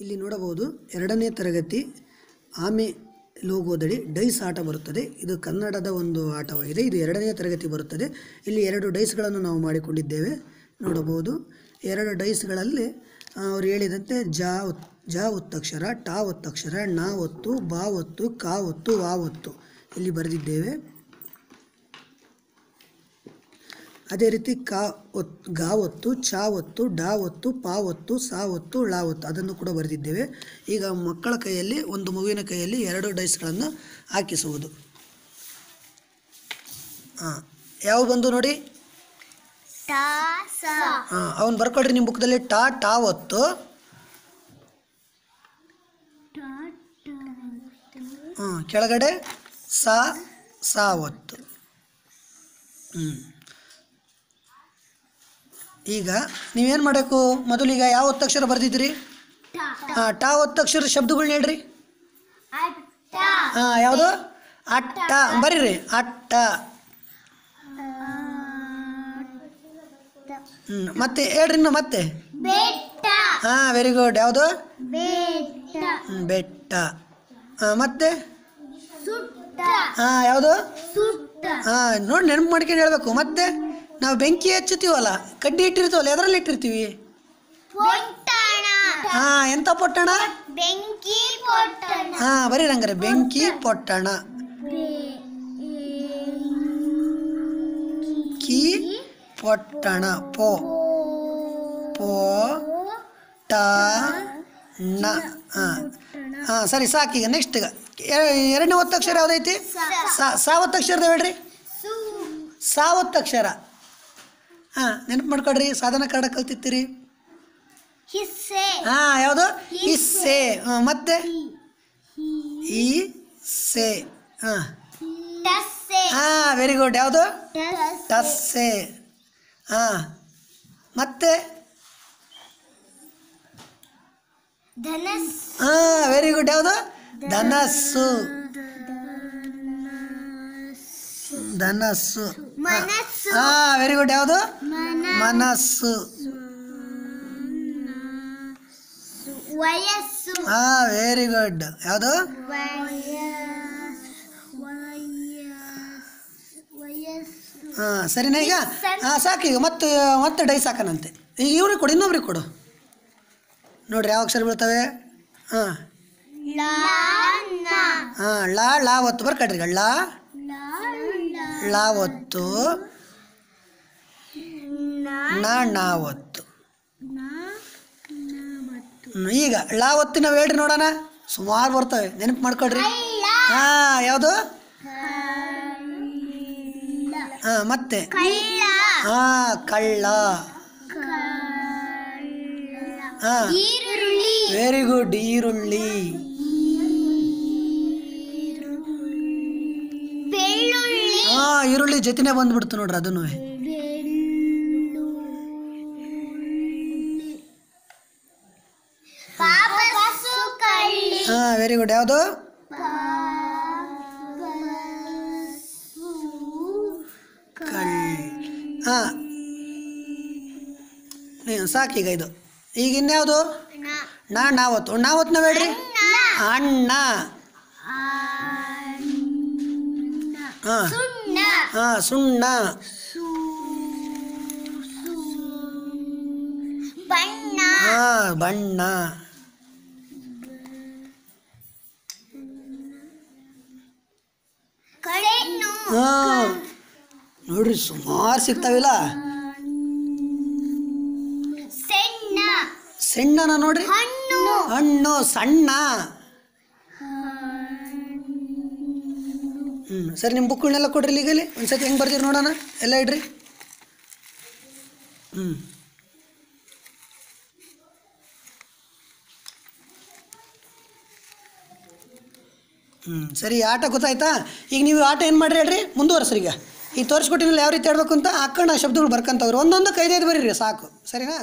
ಇಲ್ಲಿ ನೋಡಬಹುದು ಎರಡನೇ ತರಗತಿ ಆಮೆ ಲೋಗೋದಡಿ ಡೈಸ್ ಆಟ ಬರುತ್ತದೆ. ಇದು ಕನ್ನಡದ ಒಂದು ಆಟವಾಗಿದೆ. ಇದು ಎರಡನೇ ತರಗತಿ ಬರುತ್ತದೆ. ಇಲ್ಲಿ ಎರಡು ಡೈಸ್ಗಳನ್ನು ನಾವು ಮಾಡಿಕೊಂಡಿದ್ದೇವೆ. ನೋಡಬಹುದು ಎರಡು ಡೈಸ್ಗಳಲ್ಲಿ ಅವ್ರು ಹೇಳಿದಂತೆ ಜಾ ಜಾ ಒತ್ತಕ್ಷರ, ಟಾ ಒತ್ತಕ್ಷರ ನಾ ಒತ್ತು, ಬಾ ಒತ್ತು, ಕಾ ಒತ್ತು, ವಾ ಒತ್ತು ಇಲ್ಲಿ ಬರೆದಿದ್ದೇವೆ. ಅದೇ ರೀತಿ ಕಾ ಒತ್ ಗಾ ಒತ್ತು ಚಾ ಒತ್ತು ಡಾ ಒತ್ತು ಪಾ ಒತ್ತು ಸಾ ಒತ್ತು ಳಾ ಒತ್ತು ಅದನ್ನು ಕೂಡ ಬರೆದಿದ್ದೇವೆ. ಈಗ ಮಕ್ಕಳ ಕೈಯಲ್ಲಿ ಒಂದು ಮಗುವಿನ ಕೈಯಲ್ಲಿ ಎರಡು ಡೈಸ್ಗಳನ್ನು ಹಾಕಿಸುವುದು. ಹಾಂ ಯಾವ ಬಂದು ನೋಡಿ? ಹಾಂ ಅವನು ಬರ್ಕೊಳ್ರಿ ನಿಮ್ಮ ಬುಕ್ದಲ್ಲಿ ಟಾ ಟಾ ಒತ್ತು. ಹಾಂ ಕೆಳಗಡೆ ಸಾ ಸಾ ಒತ್ತು. ಹ್ಞೂ ಈಗ ನೀವೇನು ಮಾಡಬೇಕು ಮೊದಲೀಗ ಯಾವ ಒತ್ತಕ್ಷರ ಬರೆದಿದ್ದೀರಿ? ಹಾಂ ಟಾ ಒತ್ತಕ್ಷರ ಶಬ್ದಗಳ್ನ ಹೇಳ್ರಿ. ಹಾಂ ಯಾವುದು? ಅಟ್ಟ. ಬರೀರಿ. ಅಟ್ಟ. ಹ್ಞೂ ಮತ್ತೆ ಹೇಳ್ರಿ ಇನ್ನು ಮತ್ತೆ. ಹಾಂ ವೆರಿ ಗುಡ್ ಯಾವುದು? ಬೆಟ್ಟ. ಹಾಂ ಮತ್ತೆ? ಹಾಂ ಯಾವುದು? ಹಾಂ ನೋಡಿ ನೆನಪು ಮಾಡ್ಕೊಂಡು ಹೇಳ್ಬೇಕು. ಮತ್ತೆ? ನಾವು ಬೆಂಕಿ ಹಚ್ಚುತ್ತೀವಲ್ಲ ಕಡ್ಡಿ ಇಟ್ಟಿರ್ತೀವಲ್ಲ ಎದರಲ್ಲಿ ಇಟ್ಟಿರ್ತೀವಿ? ಹಾ ಎಂಥ ಪೊಟ್ಟಣ? ಬೆಂಕಿ ಹಾಂ ಬರೀ ರಂಗರೆ ಬೆಂಕಿ ಪೊಟ್ಟಣ. ಕಿ ಪೊಟ್ಟಣ ಪೋ ಪೋ ಟ ಣ ಹಾಂ. ಹಾಂ ಸರಿ ಸಾಕೀಗ ನೆಕ್ಸ್ಟ್ ಎರಡನೇ ಒತ್ತಕ್ಷರ ಯಾವುದೈತಿ? ಸಾ. ಸಾ ಒತ್ತಕ್ಷರದ ಹೇಳ್ರಿ? ಸಾವತ್ತಕ್ಷರ. ಹಾಂ ನೆನಪು ಮಾಡ್ಕೊಡ್ರಿ ಸಾಧನ ಕಾರ್ಡ ಕಲ್ತಿರ್ತೀರಿ ಹಿಸ್ಸೆ. ಹಾಂ ಯಾವುದು? ಇಸ್ಸೆ ಹಾಂ ಮತ್ತೆ? ಈ ಸೆ ಹಾಂ. ಹಾಂ ವೆರಿ ಗುಡ್ ಯಾವುದು? ಟಸ್ ಟಸ್ಸೆ. ಹಾಂ. ಮತ್ತೆ? ಹಾಂ ವೆರಿ ಗುಡ್ ಯಾವುದು? ಧನಸ್ಸು. ಧನಸ್ಸು. ಹಾಂ ವೆರಿ ಗುಡ್ ಯಾವುದು? ಮನ ಮನಸ್ಸು. ವಯಸ್ಸು. ಹಾಂ ವೆರಿ ಗುಡ್ ಯಾವುದು? ಹಾ ಸರಿನಾ ಈಗ? ಹಾಂ ಸಾಕು ಈಗ. ಮತ್ತೆ ಮತ್ತೆ ಡೈ ಸಾಕನಂತೆ. ಈಗ ಇವ್ರಿಗೆ ಕೊಡು ಇನ್ನೊಬ್ರಿಗೆ ಕೊಡು. ನೋಡ್ರಿ ಯಾವ ಅಕ್ಷರ ಬೀಳ್ತವೆ? ಹಾಂ. ಹಾಂ ಲಾ ಲಾ ಒತ್ತು ಬರ್ಕಡ್ರಿ ಲಾ ಲಾ ಒತ್ತು ನಾ ನಾ ಒತ್ತು ಈಗ ಲಾ ನಾವು ಹೇಳ್ರಿ ನೋಡೋಣ. ಸುಮಾರು ಬರ್ತವೆ. ನೆನಪು ಮಾಡ್ಕೊಡ್ರಿ ಹಾಂ ಯಾವುದು? ಹಾಂ ಮತ್ತೆ? ಹಾಂ ಕಳ್ಳ. ಹಾಂ. ವೆರಿ ಗುಡ್ ಈರುಳ್ಳಿ. ಈರುಳ್ಳಿ ಜೊತೆನೆ ಬಂದ್ಬಿಡ್ತು ನೋಡ್ರಿ ಅದನ್ನು. ಹಾಂ ವೆರಿ ಗುಡ್ ಯಾವುದು? ಹಾಂ. ಸಾಕೀಗ ಇದು. ಈಗ ಇನ್ಯಾವುದು? ನಾ ನಾವತ್ತು. ನಾವತ್ತು ನಾವು ಹೇಳ್ರಿ? ಅಣ್ಣ. ಹಾಂ. ಹಾಂ ಸುಣ್ಣ. ಬಣ್ಣ. ಹಾಂ ಬಣ್ಣ. ಹಾಂ ನೋಡ್ರಿ ಸುಮಾರು ಸಿಗ್ತಾವಿಲ್ಲ. ಸಣ್ಣ. ಸಣ್ಣನ ನೋಡ್ರಿ. ಹಣ್ಣು. ಹಣ್ಣು ಸಣ್ಣ. ಹ್ಞೂ ಸರಿ ನಿಮ್ಮ ಬುಕ್ಗಳನ್ನೆಲ್ಲ ಕೊಡ್ರಿ ಈಗಲ್ಲಿ ಒಂದು ಸತಿ ಹೆಂಗೆ ಬರ್ತೀರಿ ನೋಡೋಣ. ಎಲ್ಲ ಇಡ್ರಿ. ಹ್ಞೂ ಹ್ಞೂ ಸರಿ ಆಟ ಗೊತ್ತಾಯ್ತಾ? ಈಗ ನೀವು ಆಟ ಏನು ಮಾಡಿರಿ ಹೇಳ್ರಿ? ಮುಂದುವರ್ಸ್ರಿ ಈಗ. ಈಗ ತೋರಿಸ್ಕೊಟ್ಟಿನಲ್ಲಿ ಯಾವ ರೀತಿ ಹೇಳ್ಬೇಕು ಅಂತ ಹಾಕೊಂಡು ಆ ಶಬ್ದಗಳು ಬರ್ಕಂತವ್ರು. ಒಂದೊಂದು ಕೈದೈದು ಬರೀರಿ, ಸಾಕು. ಸರಿನಾ?